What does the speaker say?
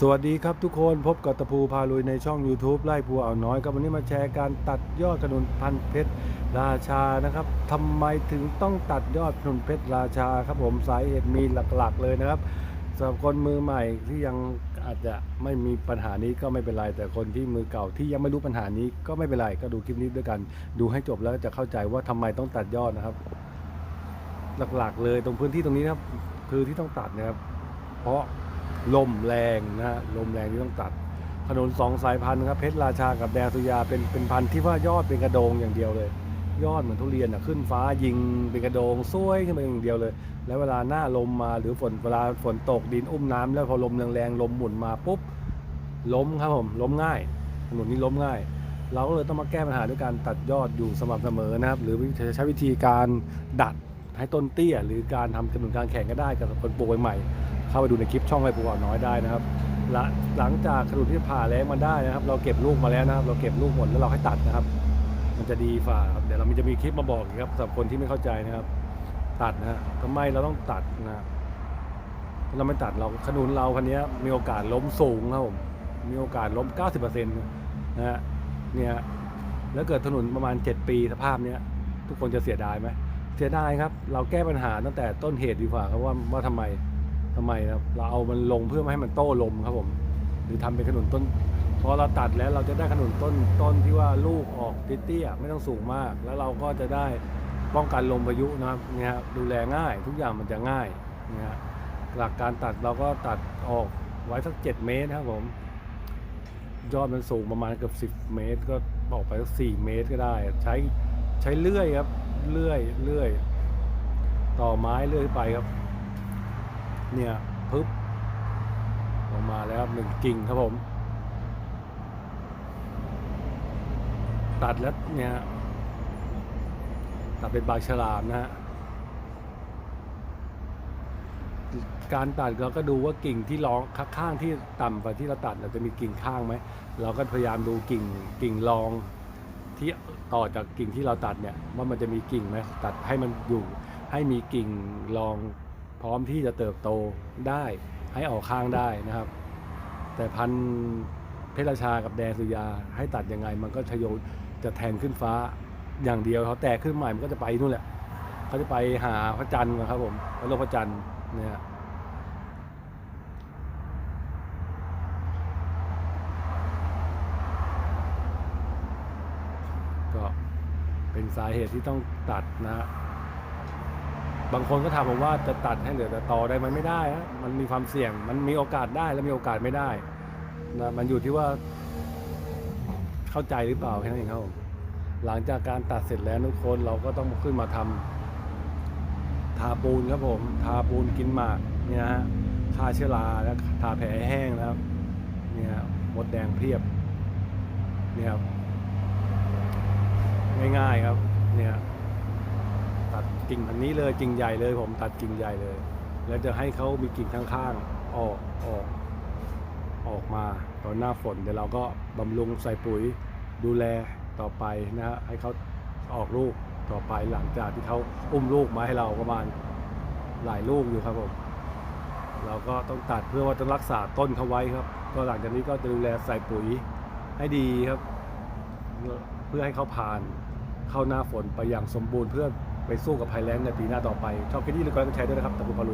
สวัสดีครับทุกคนพบกับตะพูพาลุยในช่อง YouTube ไล่ภูเอาน้อยครับวันนี้มาแชร์การตัดยอดขนุนพันธุ์เพชรราชานะครับทำไมถึงต้องตัดยอดขนุนเพชรราชาครับผมสาเหตุมีหลักๆ เลยนะครับสำหรับคนมือใหม่ที่ยังอาจจะไม่มีปัญหานี้ก็ไม่เป็นไร แต่คนที่มือเก่าที่ยังไม่รู้ปัญหานี้ก็ไม่เป็นไรก็ดูคลิปนี้ด้วยกัน ดูให้จบแล้วจะเข้าใจว่าทำไมต้องตัดยอดนะครับ หลักๆ เลยตรงพื้นที่ตรงนี้นะครับคือที่ต้องตัดนะครับ เพราะ ลมแรงนะฮะลมแรงที่ต้องตัดขนุนสองสายพันธุ์ครับเพชรราชากับแดงสุยาเป็นเป็นพันธุ์ที่ว่ายอดเป็นกระโดงอย่างเดียวเลย ยอดเหมือนทุเรียนอะขึ้นฟ้ายิงเป็นกระโดงซ้วยขึ้นไปอย่างเดียวเลย แล้วเวลาหน้าลมมาหรือฝนเวลาฝนตกดินอุ้มน้ำแล้วพอลมแรงๆลมหมุนมาปุ๊บล้มครับผมล้มง่ายขนุนนี้ล้มง่าย เราก็เลยต้องมาแก้ปัญหาด้วยการตัดยอดอยู่สม่ำเสมอนะครับ หรือจะใช้วิธีการดัดให้ต้นเตี้ย หรือการทำขนุนการแข่งก็ได้กับคนปลูกใหม่ เข้าไปดูในคลิปช่องไรปลูกอ่อนน้อยได้นะครับลหลังจากขนุนที่ผ่าแล้งมาได้นะครับ เราเก็บลูกมาแล้วนะครับ เราเก็บลูกหมดแล้วเราให้ตัดนะครับ มันจะดีฝ่าครับเดี๋ยวเรามีจะมีคลิปมาบอกอีกครับสำหรับคนที่ไม่เข้าใจนะครับ ตัดนะทำไมเราต้องตัดนะเราไม่ตัดเราขนุนเราคันนี้มีโอกาสล้มสูงครับผมมีโอกาสล้ม 90%นะฮะเนี่ยแล้วเกิดถนนประมาณ 7 ปีสภาพเนี้ยทุกคนจะเสียดายไหม เสียดายครับ เราแก้ปัญหาตั้งแต่ต้นเหตุดีกว่าครับว่าว่าทำไม ทำไมครับเราเอามันลงเพื่อไม่ให้มันโต้ลมครับผม หรือทำเป็นขนุนต้นพอเราตัดแล้วเราจะได้ขนุนต้นต้นที่ว่าลูกออกเตี้ยๆไม่ต้องสูงมาก แล้วเราก็จะได้ป้องกันลมพายุนะครับเนี่ยดูแลง่ายทุกอย่างมันจะง่ายนะฮะหลักการตัดเราก็ตัดออกไว้สัก 7 เมตรครับผมยอดมันสูงประมาณเกือบ10 เมตร ก็ออกไปสัก4เมตรก็ได้ ใช้ใช้เลื่อยครับเลื่อยเลื่อย ต่อไม้เลื่อยไปครับ เนี่ยปึ๊บออกมาแล้วหนึ่งกิ่งครับผม ตัดแล้วเนี่ยตัดเป็นปากฉลามนะฮะการตัดเราก็ดูว่ากิ่งที่รองข้างที่ต่ำกว่าที่เราตัดเราจะมีกิ่งข้างไหมเราก็พยายามดูกิ่งกิ่งรองที่ต่อจากกิ่งที่เราตัดเนี่ยว่ามันจะมีกิ่งไหมตัดให้มันอยู่ให้มีกิ่งรอง ร้อมที่จะเติบโตได้ให้ออกข้างได้นะครับ แต่พันเพชรราชากับแดงสุยาให้ตัดยังไง มันก็ชโยจะแทงขึ้นฟ้าอย่างเดียวเขาแตกขึ้นใหม่มันก็จะไปนู่นแหละเขาจะไปหาพระจันทร์นะครับผมไปโลกพระจันทร์เนี่ยก็เป็นสาเหตุที่ต้องตัดนะฮะ บางคนก็ถามผมว่าจะตัดให้เหลือแต่ตอได้ไหมไม่ได้ฮะมันมีความเสี่ยง มันมีโอกาสได้และมีโอกาสไม่ได้นะมันอยู่ที่ว่า เข้าใจหรือเปล่าแค่นั้นเองครับผมหลังจากการตัดเสร็จแล้วทุกคนเราก็ต้องขึ้นมาทำทาปูนครับผม ทาปูนกินหมากเนี่ยฮะฆ่าเชื้อราแล้วทาแผลแห้งแล้วเนี่ยมดแดงเพียบ เนี่ยครับง่ายๆครับ เนี่ย กิ่งพันนี้เลยกิ่งใหญ่เลย ผมตัดกิ่งใหญ่เลย แล้วจะให้เขามีกิ่งข้างๆออกออก ออกมาตอนหน้าฝนเดี๋ยวเราก็บำรุงใส่ปุ๋ยดูแลต่อไปนะฮะให้เขาออกลูกต่อไปหลังจากที่เขาอุ้มลูกมาให้เราประมาณหลายลูกอยู่ครับผมเราก็ต้องตัดเพื่อว่าจะรักษาต้นเขาไว้ครับ ก็หลังจากนี้ก็จะดูแลใส่ปุ๋ยให้ดีครับ เพื่อให้เขาผ่านเข้าหน้าฝนไปอย่างสมบูรณ์เพื่อ ไปสู้กับภัยแล้งในปีหน้าต่อไปชอบคลิปนี้เลยก็ต้องแชร์ด้วยนะครับตะบุพารุ